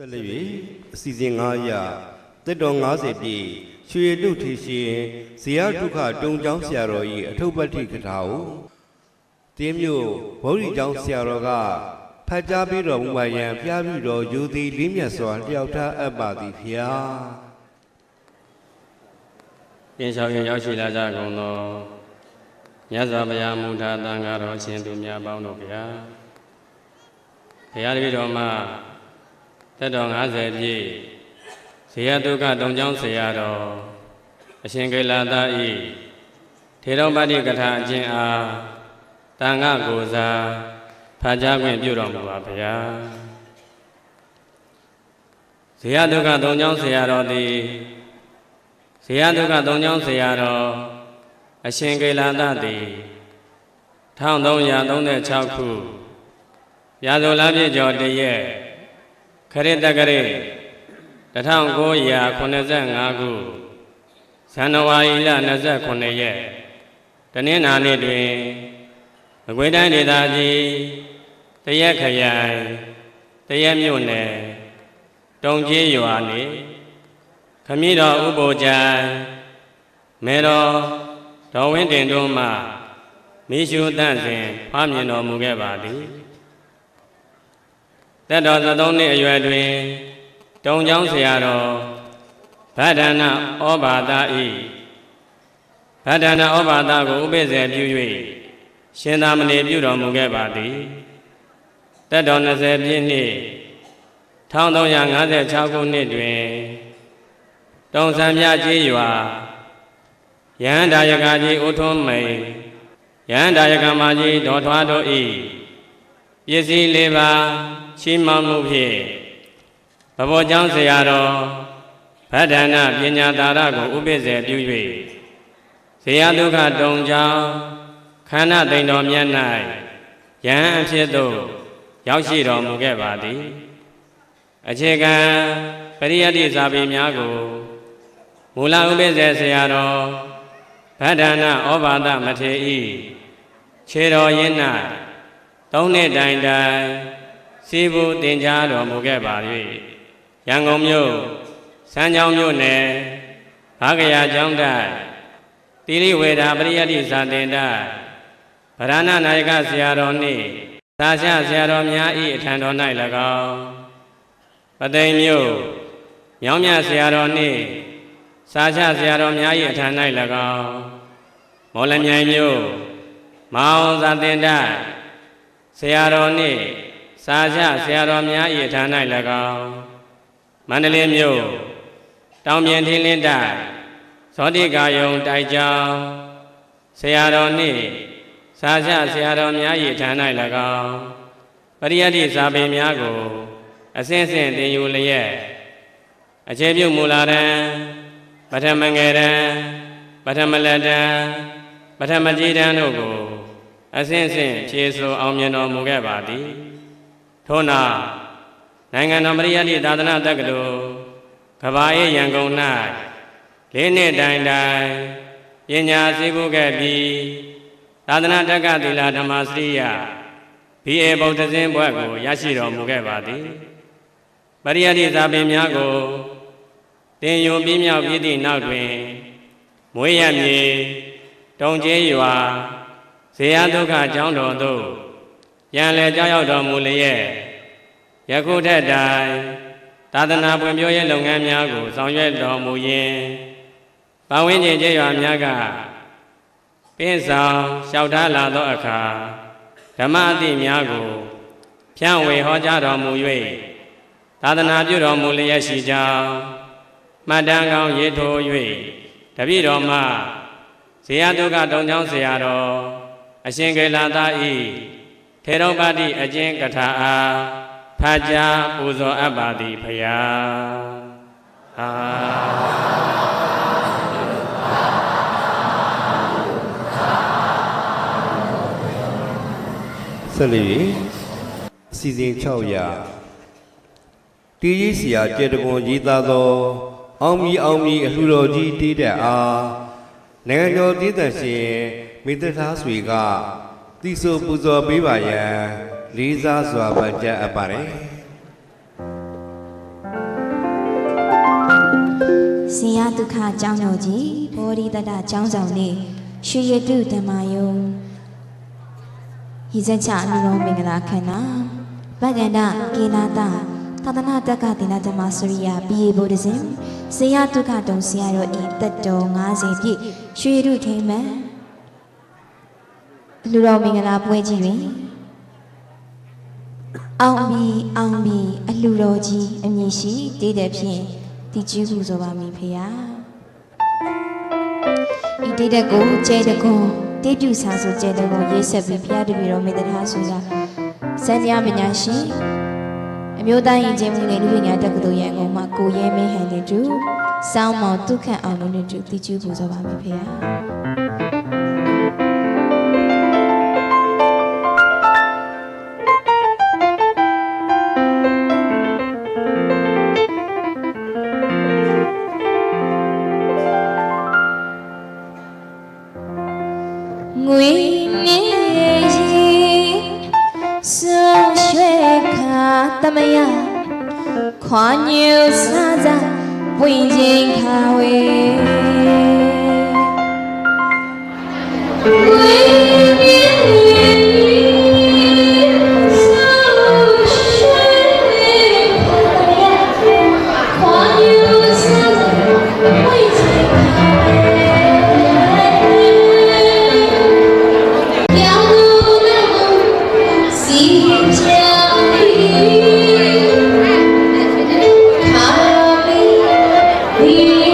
ဆက်လက်၍အစီအစဉ်9ရတက်တော်90ပြည့်ရွှေတုထေရှင်ဇေယဒုက္ခတုံကျောင်းဆရာတော်၏အထုပ်ပတ္တိကထာကိုတင်းမြို့ဗောဓိကျောင်းဆရာတော်ကဖတ်ကြားပြီးတော်မူပါယံပြပြတော်ယူသည်လေးမြတ်စွာလျှောက်ထားအပ်ပါသည်ဖျားပြင်လျှောက်ရင်ရောက်ရှိလာကြကုန်သောမြတ်စွာဘုရားမူထာတန်ဃာတော်အရှင်သူများပေါင်းတို့ဗျာဘုရားတပည့်တော်မှာ တက်တော်90ပြည့်ဇေယတုကတုံကျောင်းဆရာတော်အရှင်ကိလာသာဤထေရပတ္တိကထာအကျင့်အားတန်ဃာကိုစားဖာကြားခွင့်ပြုတော်မူပါဗျာဇေယတုကတုံကျောင်းဆရာတော်သည်ဇေယတုကသုံးချောင်းဆရာတော်အရှင်ကေလာသသည်1336ခုရာဇဝလပြည့်ကျော်တရက် ခရစ်တက္ကရေ1985ခုဇန်နဝါရီလ29ရက်တနင်္လာနေ့တွင်မကွေးတိုင်းဒေသကြီးတရက်ခရိုင်တရက်မြို့နယ်တုံကြီးရွာနေခမည်းတော်ဥပုကြံမေတော်ဒေါ်ဝင်းတင်တို့မှမိရှုတန့်စဉ်ဖားမြင်တော်မူခဲ့ပါသည် သက်တော်သုံးနှစ်အရွယ်တွင်တုံချောင်းဆရာတော်ဗဒ္ဒနာဩဘာသဤဗဒ္ဒနာဩဘာသကိုဥပိ္ပဇေပြု၍ရှင်သာမဏေပြုတော်မူခဲ့ပါသည်သက်တော်20ပြည့်နှစ်1356ခုနှစ်တွင်တုံဆံမြကြီးရွာယဟန္တာယကကြီးဥထုံးမိန်ယဟန္တာယကမကြီးဒေါ်ထွားတို့ဤပစ္စည်းလေးပါ ချီးမွမ်းမှုဖြင့်ဘဘောကျောင်းဆရာတော်ဗဒ္ဒနာပညာတာရကိုဥပိ္ပဇေပြု၍ဇေယဒုက္ခတုံကျောင်းခန္ဓာသိမ့်တော်မြတ်၌ယဟန်အဖြစ်သို့ရောက်ရှိတော်မူခဲ့ပါသည်အခြေခံပရိယတ္တိဇာပေများကိုမူလဥပိ္ပဇေဆရာတော်ဗဒ္ဒနာဩဘာဒမထေဤခြေတော်ရင်း၌သုံးနှစ်တိုင်တိုင် စီဘူးတင် जा တော်မူခဲ့ပါ၍ရန်ကုန်မြို့စမ်းချောင်းမြို့နယ်ဘာဂရာကျောင်းတိုက်တိရိဝေဒာပရိယတ္တိဇာတင်တိုက်ဗရဏနာယကဆရာတော်နှင့်သာရှဆရာတော်များဤအထံတော်၌၎င်းပသိမ်မြို့မြောင်းမြဆရာတော်နှင့်စာချဆရာတော်များ၏အထံ၌၎င်းမော်လမြိုင်မြို့မောင်သာတင်တဆရာတော်နှင့် စာချဆရာတော်များ၏အထံ၌၎င်းမန္တလေးမြို့တောင်ပြင်ထင်းလင်းတိုက်ဇောတိကာယုံတိုက်ကြောင်းဆရာတော်နှင့်စာချဆရာတော်များ၏အထံ၌၎င်းပရိယတ္တိစာပေများကိုအစဉ်စဉ်သင်ယူလျက်အခြေပြုမူလာတဲ့ပထမငယ်တံပထမလက်တံပထမကြီးတံတို့ကိုအစဉ်စဉ်ဖြေဆိုအောင်မြင်တော်မူခဲ့ပါသည် ထို့နောက်နိုင်ငံတော်မရိယတိသာသနာတက္ကသိုလ်ကဘာအေးရန်ကုန်၌လေးနှစ်တိုင်တိုင်ပညာစည်းပူးခဲ့ပြီးသာသနာတက္ကသီလဓမ္မစရိယ BA ဗုဒ္ဓဇင်းဘွဲ့ကိုရရှိတော်မူခဲ့ပါသည်ပရိယတိဇာပင်များကိုတင်ယုံပြင်းမြောက်ပြည့်သည့်နောက်တွင်မွေးရမြေတုံကျဲရွာဇေယဒုက္ခကျောင်းတော်သို့ ပြန်လည်ကြောင်းရောက်တော်မူလျက်ယခုထက်တိုင်သာသနာပွင့်ပြောရေးလုပ်ငန်းများကိုဆောင်ရွက်တော်မူရင်းပဝင်းကျင်ကျေးရွာများကပင်းဆောင်လျှောက်ထားလာသောအခါဓမ္မအသည့်များကိုဖြန့်ဝေဟောကြားတော်မူ၍သာသနာပြုတော်မူလျက်ရှိကြောင်းမှတ်တမ်းကောင်းရေးထိုး၍တပည့်တော်မှဇေယတုကတုံချောင်းဆရာတော်အရှင်ကေလာသာဤ ထေရပါတိအကျဉ်ကထာအားဖာကြားပူဇော်အပ်ပါသည်ဖရာအာဆက်လက်၍အစီအစဉ်6ရတီးရီးဆရာကျေတကွန်ရေးသားသောအောင်မီအောင်မီအလှူတော်ကြီးတေးတဲ့အားနိုင်ငံတော်တည်တံရှင်မိသက်သားဆွေက သီဆိုပူဇော်ပေးပါရန်လေးစားစွာဗတ်ကြအပ်ပါတယ်ဆင်ရဒုက္ခအကြောင်းတော်ကြီးဘောဓိတတအကြောင်းဆောင်နေရွှေရတုဓမ္မယုံရည်စက်ချအနုရောမင်္ဂလာခန္ဓာဗက္ကန္တကေနာတသာသနာတက္ကသီနာဓမ္မစရိယဘီယေဘုဒ္ဓဇင်ဆင်ရဒုက္ခတုံဆရာတော်ဤတတ်တော်90ပြည့်ရွှေရတုထိမ့်မှန် လူတော်မင်္ဂလာပွဲကြီးတွင်အောင်ပြီအောင်ပြီအလှတော်ကြီးအမည်ရှိတည်တဲ့ဖြင့်ဒီကျူးပူဆိုပါမည်ဖေယာဤတည်တဲ့ကိုကျဲတဲ့ကွန်တေးပြူစာဆိုကျဲတဲ့ကိုရေးဆက်ပြီးဖျားတပြီတော်မေတ္တာဆိုတာစံကြားပညာရှိအမျိုးသားရင်ကျင်းမှုနဲ့လူပညာတက္ကသိုလ်ရန်ကုန်မှာကိုရဲမင်းဟန်နေတူစောင်းမောင်ဒုက္ခအောင်လို့နေတူဒီကျူးပူဆိုပါမည်ဖေယာ ငွေနေရီဆောရွှဲခါတမယခွာညူစားစားဝင်ချင်းခါဝေငွေ ဒီ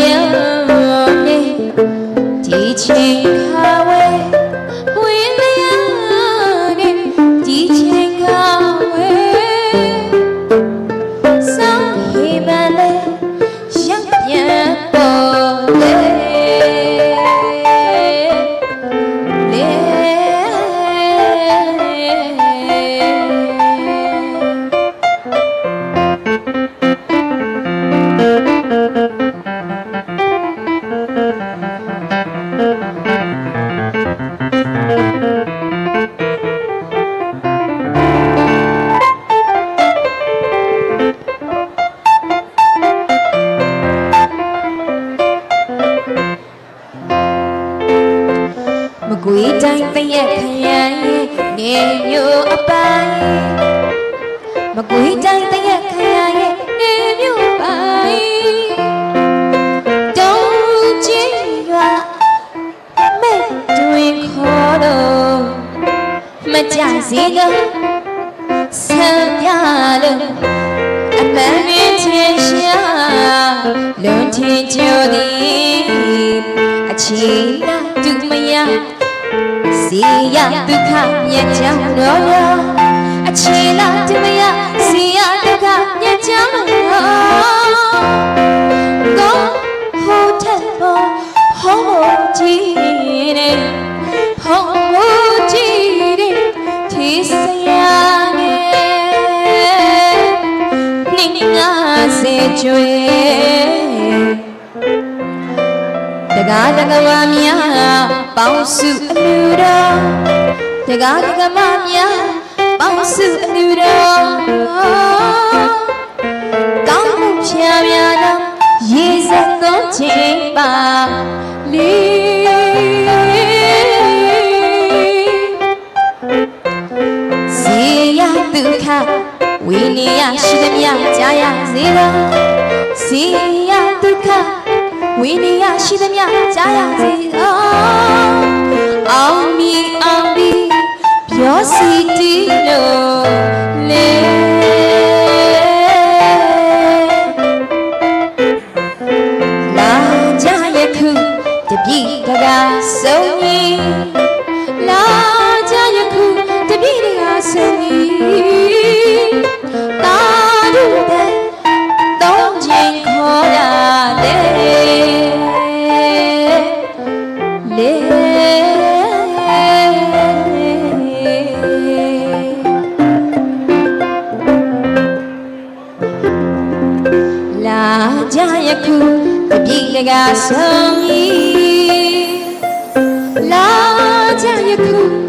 ဝ မကွေတိုင်းတရက်ခရမ်းရဲ့နေမျိုးအပိုင်းမကွေတိုင်းတရက်ခရမ်းရဲ့နေမျိုးအပိုင်းတုံးချင်ရွာမဲ့တွင်ခေါ်တော့မကြစီလို့ဆံပြလို့အမှန်မြင်ချင်ရှာလွန်ထင်ကြသည်အချီလာသူမရ စီရဒုက္ခမြတ်ကြောင်းတော်ရောအခြေလာတမယ မများပေါင်းစုအလူတော်တကားတကမများပေါင်းစုအလူတော်ကောင်းမှုဖြာဖြာတော့ရေစက်သုံးချိန်ပါလီစီရဒုက္ခဝိနည်းရှိသမျှကြာရစေပါစီရဒုက္ခ ဝိနည်းရှိသမျှကြာရစေသောအောင်မီအောင်မီပြောစီတီလို့လေ ယခုတပြည့်တကားဆုံးကြီးလာကြယခု